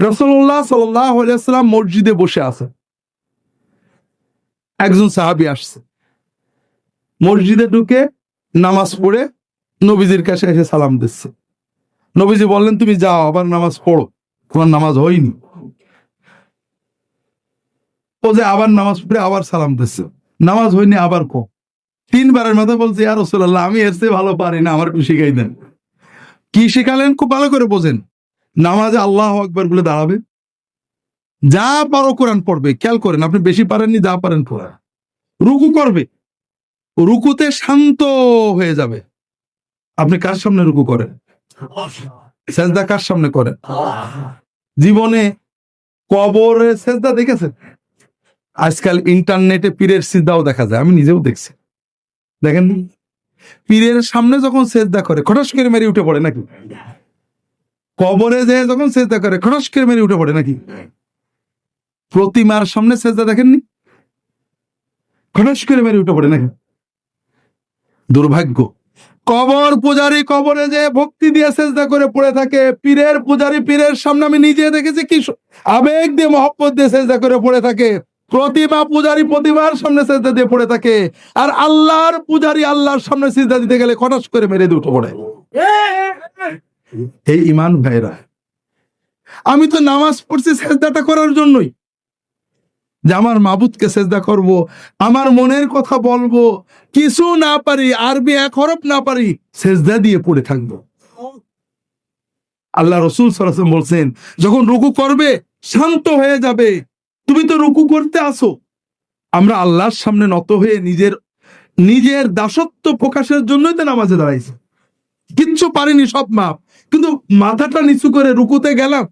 রসল্লাহ সাল্লাম মসজিদে বসে আছে। একজন সাহাবি আসছে। মসজিদে ঢুকে নামাজ পড়ে নবীজির কাছে এসে সালাম দিচ্ছে। নবীজি বললেন, তুমি যাও, আবার নামাজ পড়ো। তোমার নামাজ হয়নি। ও যে আবার নামাজ পড়ে আবার সালাম দিচ্ছে। নামাজ হয়নি, আবার কো। তিনবারের মাথায় বলছে আর রসুল্লাহ আমি চেয়ে ভালো পারি না, আমার একটু শিখাই দেন। কি শিখালেন? খুব ভালো করে বোঝেন। নামাজে আল্লাহ আকবার বলে দাঁড়াবে? যা পারো কোরআন পড়বে, খেয়াল করেন, আপনি বেশি পারেননি, যা পারেন পড়া রুকু করবে, রুকুতে শান্ত হয়ে যাবে। আপনি কার সামনে রুকু করেন? সেজদা কার সামনে করেন? জীবনে কবরে সেজদা দেখেছেন? আজকাল ইন্টারনেটে পীরের সিদ্ধাও দেখা যায়, আমি নিজেও দেখছি। দেখেন পীরের সামনে যখন সেজদা করে, খটাস করে মেরে উঠে পড়ে নাকি? কবরে যে যখন সেজদা করে খটাস করে মেরে উঠে পড়ে নাকি? প্রতিমার সামনে সেজদা দেখেননি? খটাস করে মেরে উঠে পড়ে নাকি? দুর্ভাগ্য। কবর পূজারি কবরে যে ভক্তি দিয়ে সেজদা করে পড়ে থাকে। পীরের পূজারি পীরের সামনে আমি নিজে দেখেছি কি আবেগ দিয়ে, মহব্বত দিয়ে সেজদা করে পড়ে থাকে। প্রতিমা পূজারি প্রতিমার সামনে সেজদা দিয়ে পড়ে থাকে। আর আল্লাহর পূজারি আল্লাহর সামনে সেজদা দিতে গেলে খটাস করে মেরে দিয়ে উঠে পড়ে। এই ইমান ভাইরা, আমি তো নামাজ পড়ছি সেজদাটা করার জন্যই। যে আমার মাবুদকে সেজদা করব, আমার মনের কথা বলব, কিছু না পারি, আরবি এক হরফ না পারি, সেজদা দিয়ে পড়ে থাকব। আল্লাহ রসুল সরাসম বলছেন, যখন রুকু করবে, শান্ত হয়ে যাবে। তুমি তো রুকু করতে আসো আমরা আল্লাহর সামনে নত হয়ে নিজের নিজের দাসত্ব প্রকাশের জন্যই তো নামাজে দাঁড়াইছে। কিচ্ছু পারিনি, সব মাপ। কিন্তু মাথাটা নিচু করে রুকুতে গেলাম।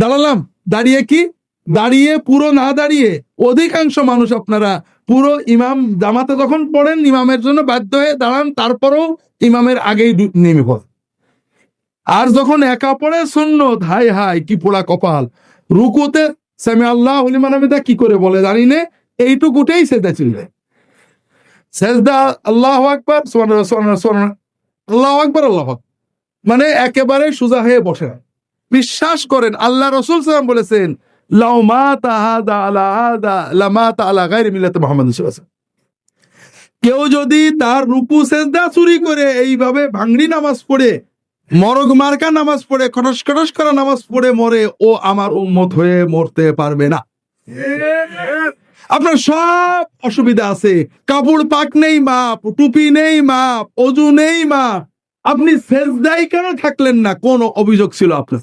দাঁড়ালাম। দাঁড়িয়ে কি? দাঁড়িয়ে, পুরো না দাঁড়িয়ে অধিকাংশ মানুষ আপনারা, পুরো ইমাম জামাতে যখন পড়েন, ইমামের জন্য বাধ্য হয়ে দাঁড়ান, তারপরেও ইমামের আগেই নেমে পড়। আর যখন একা পড়ে শূন্য হাই হাই, কি পোড়া কপাল। রুকুতে সামি আল্লাহ হলিমানামিদা কি করে বলে জানি নে, এইটুকুটেই সেদা চলবে। সেজদা আল্লাহ আকবর সোমান সোমান আল্লাহ আকবর, আল্লাহ মানে একেবারে সোজা হয়ে বসে বিশ্বাস করেন, আল্লাহ রসুল সাল্লাম বলেছেন। কেউ যদি তার রুকু সেজদা চুরি করে এইভাবে ভাঙড়ি নামাজ পড়ে, মরগ মার্কা নামাজ পড়ে, খটস খটস করা নামাজ পড়ে মরে, ও আমার উম্মত হয়ে মরতে পারবে না। আপনার সব অসুবিধা আছে। কাপড় পাক নেই মাপ টুপি নেই মাপ অজু নেই মাপ আপনি সেজদাই কেন থাকলেন না? কোন অভিযোগ ছিল আপনার?